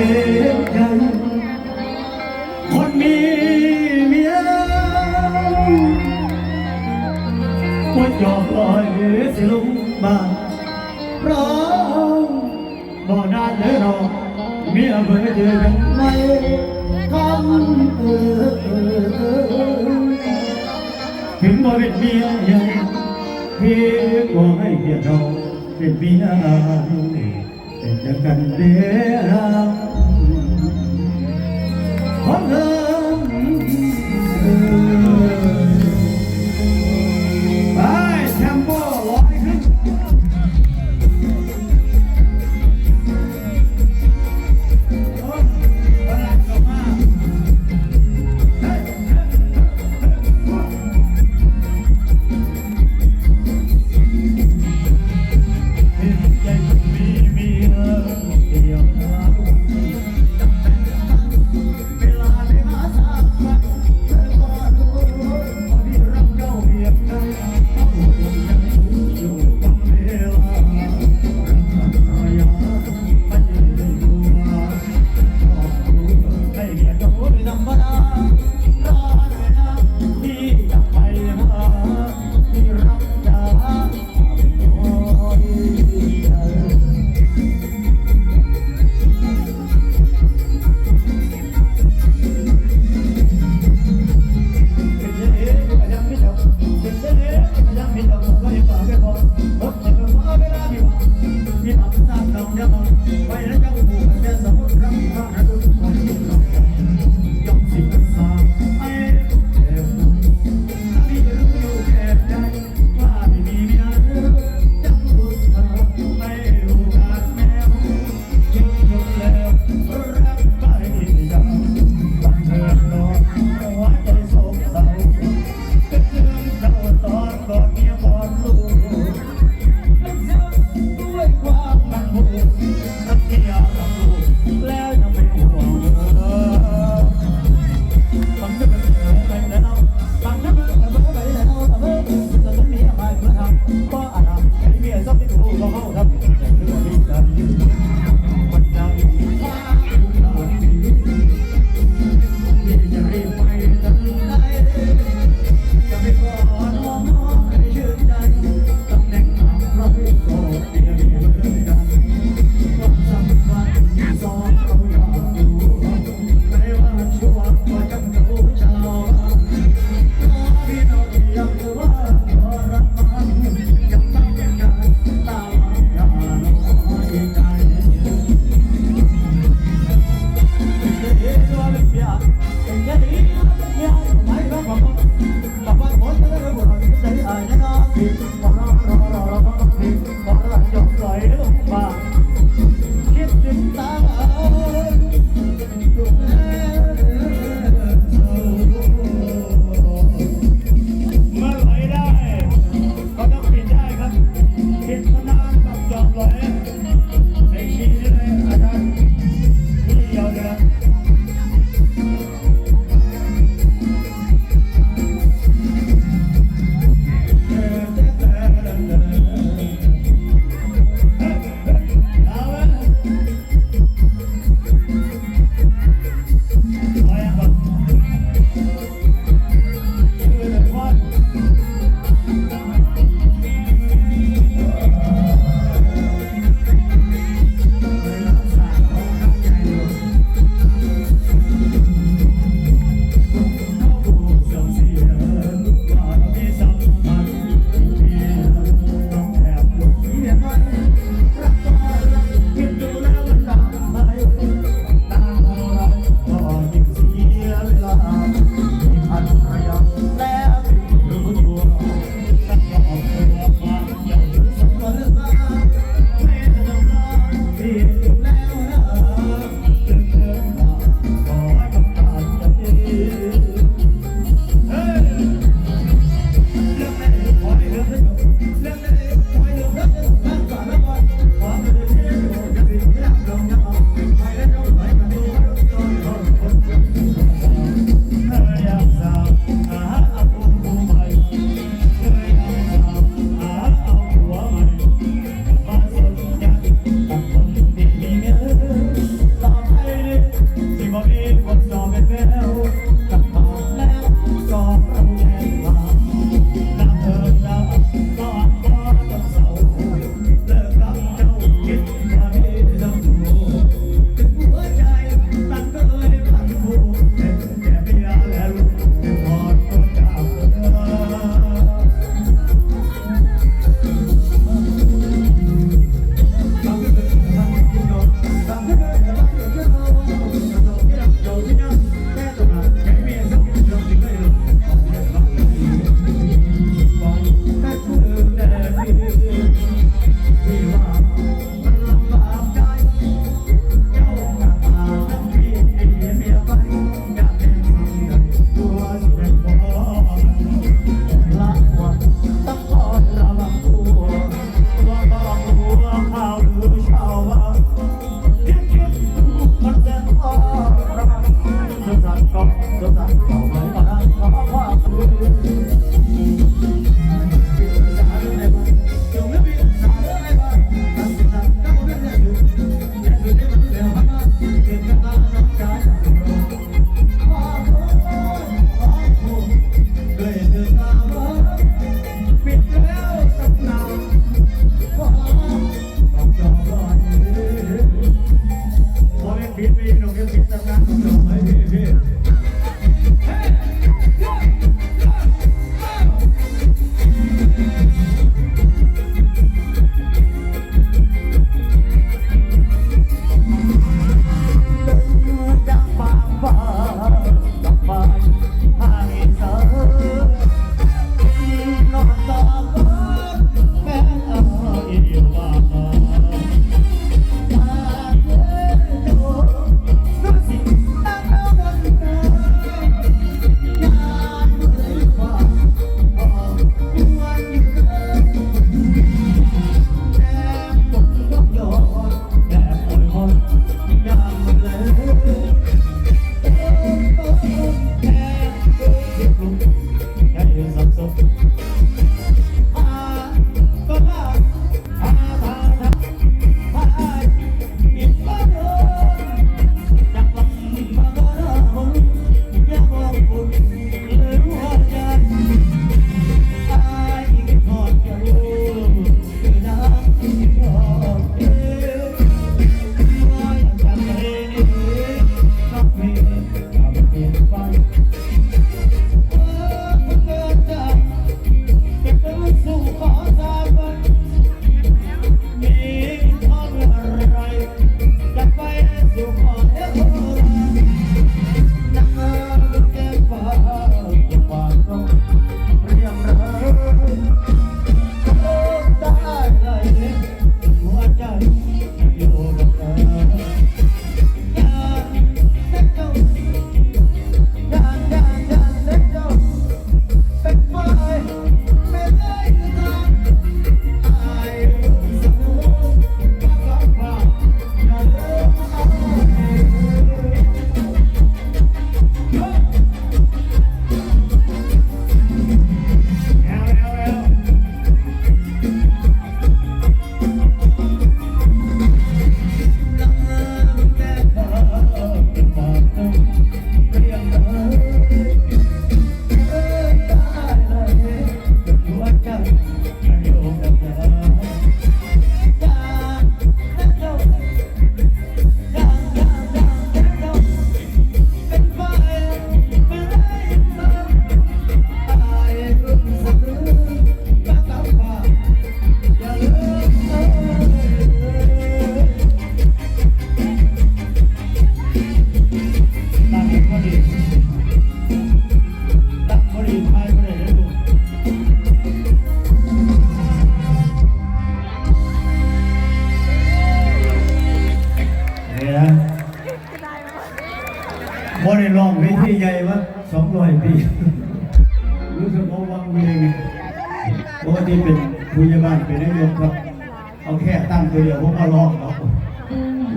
ใครคนมีเมียว่ายอมลอยสิลุงมาร้องบ่นานเลยรอเมียเบื่อเจอกันไม่คำเออถึงบ่เป็นเมียยังพี่ก็ให้เกียรเราเป็นเมีย กันเด้อครับขอเธอ Let me live. Thank you. ปกติเป็นผู้ใหญ่บ้านเป็นนายกครับ เอาแค่ตั้งตัวเดียวผมก็ร้องครับ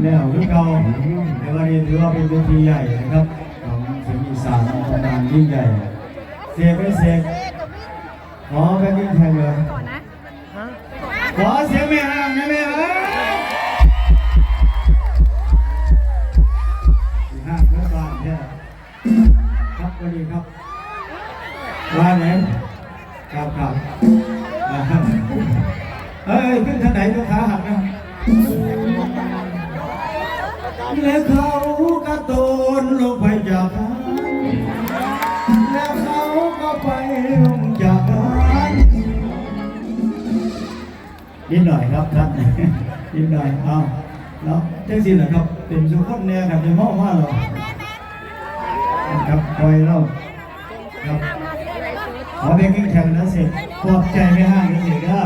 แล้วคือเก่าในวันนี้ถือว่าเป็นเวทีใหญ่นะครับของเสียงอีสานของตำนานยิ่งใหญ่เสกไม่เสกขอแบงค์ยิ่งแทนเลยขอเสียงแม่ห้างนะ ไปลงจากฟ้านนิดหน่อยครับท่านนิดหน่อยเอาแล้วเจ้าสินนะครับ เป็นสุขคนแน่ครับในห้อว่าเราครับคอยเราครับขอเพลงกิ้งแข่งนะเสร็จปลอบใจไม่ห้างนี่เสร็จก็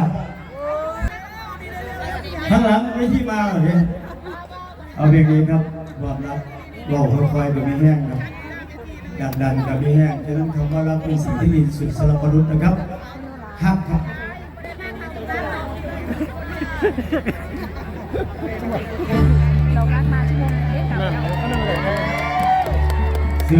ข้างหลังไม่ที่มาเหรอเนี่ยเอาเพลงนี้ครับความรักเราค่อยๆแบบไม่แห้งครับ อยากดันกับไม่แห้งฉะนั้นคำว่ารักเป็นสิ่งที่ดีสุดสำหรับมนุษย์นะครับฮักครับเร